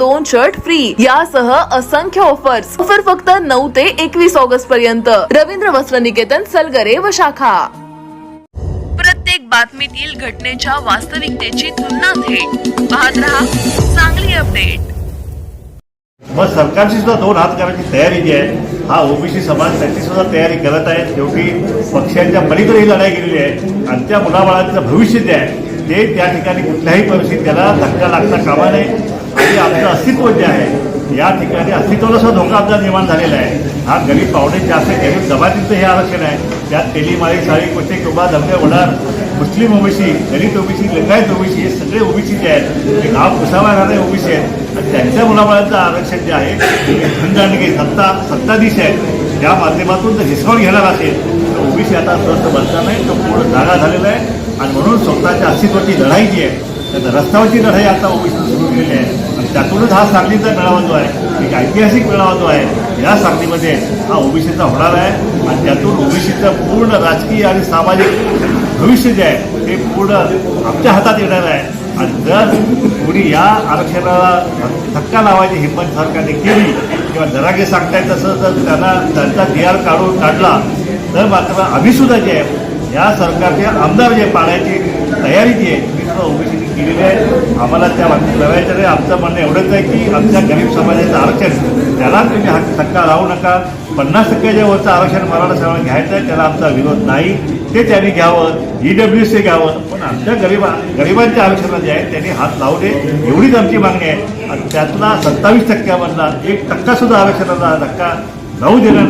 दोन shirt free यासह असंख्य ऑफर्स ऑफर फक्त नऊ ते एकवीस ऑगस्ट पर्यंत. रवींद्र वस्त्र निकेतन सलगरे व शाखा. प्रत्येक बातमीतील घटनेच्या वास्तविकतेची तुलना थेट. पाहत रहा चांगली अपडेट मग सरकारची सुद्धा दोन हात करायची तयारी जी आहे हा ओबीसी समाज त्याची सुद्धा तयारी करत आहे. शेवटी पक्षांच्या पलीकडे ही लढाई गेलेली आहे आणि त्या मुलाबाळांचं भविष्य जे आहे ते त्या ठिकाणी कुठल्याही परिस्थितीत त्याला धक्का लागता कामा नये. आणि आपलं अस्तित्व जे आहे. या ठिकाणी अस्तित्वाला सुद्धा धोका आमचा निर्माण झालेला आहे. हा गरीब पावडे जास्त गरीब जमातीचं हे आरक्षण आहे. त्यात तेलीमाळी साळी कोटे किंवा धमके वडार मुस्लिम OBC Dalit OBC Lingayat OBC हे सगळे ओबीसी जे आहेत हे गाव पुसावा राहणारे ओबीसी आहेत. आणि त्यांच्या मुलाबाळांचं आरक्षण जे आहे ते खंडांडगे सत्ता सत्ताधीश आहेत. त्या माध्यमातून जर हिसकावून घेणार असेल तर ओबीसी आता स्वस्त बनता नाही तो पूर्ण जागा झालेला आहे. आणि म्हणून स्वतःच्या अस्तित्वाची लढाई जी आहे त्या रस्त्यावरची लढाई आता ओबीसी सुरू केलेली आहे. त्यातूनच हा सांगलीचा मेळावा जो आहे एक ऐतिहासिक मेळावा जो आहे या सांगलीमध्ये हा ओबीसीचा होणार आहे. आणि त्यातून ओबीसीचं पूर्ण राजकीय आणि सामाजिक भविष्य जे आहे ते पूर्ण आमच्या हातात येणार आहे. आणि जर कोणी या आरक्षणाला धक्का लावायची हिंमत सरकारने केली किंवा जरागे सांगताय तसं जर त्यांना त्यांचा डी आर काढून काढला तर मात्र आम्ही सुद्धा जे आहे या सरकारचे आमदार जे पाण्याची तयारी जी आहे ती ओबीसीने केलेली आहे. आम्हाला त्या बाबतीत लढायचं नाही आमचं म्हणणं एवढंच आहे की आमच्या गरीब समाजाचं आरक्षण त्याला तुम्ही हा धक्का लावू नका. पन्नास टक्क्याच्या वरचं आरक्षण मराठा समाजाला घ्यायचं आहे त्याला आमचा विरोध नाही. ते त्यांनी घ्यावं ई डब्ल्यू सी घ्यावं. पण आमच्या गरिबा गरिबांच्या आरक्षणाला जे आहे त्यांनी हात लावू नये. एवढीच आमची मागणी आहे. आणि त्यातला सत्तावीस टक्क्यामधला एक टक्कासुद्धा आरक्षणाचा आरक्षणाला धक्का लावू देणार नाही.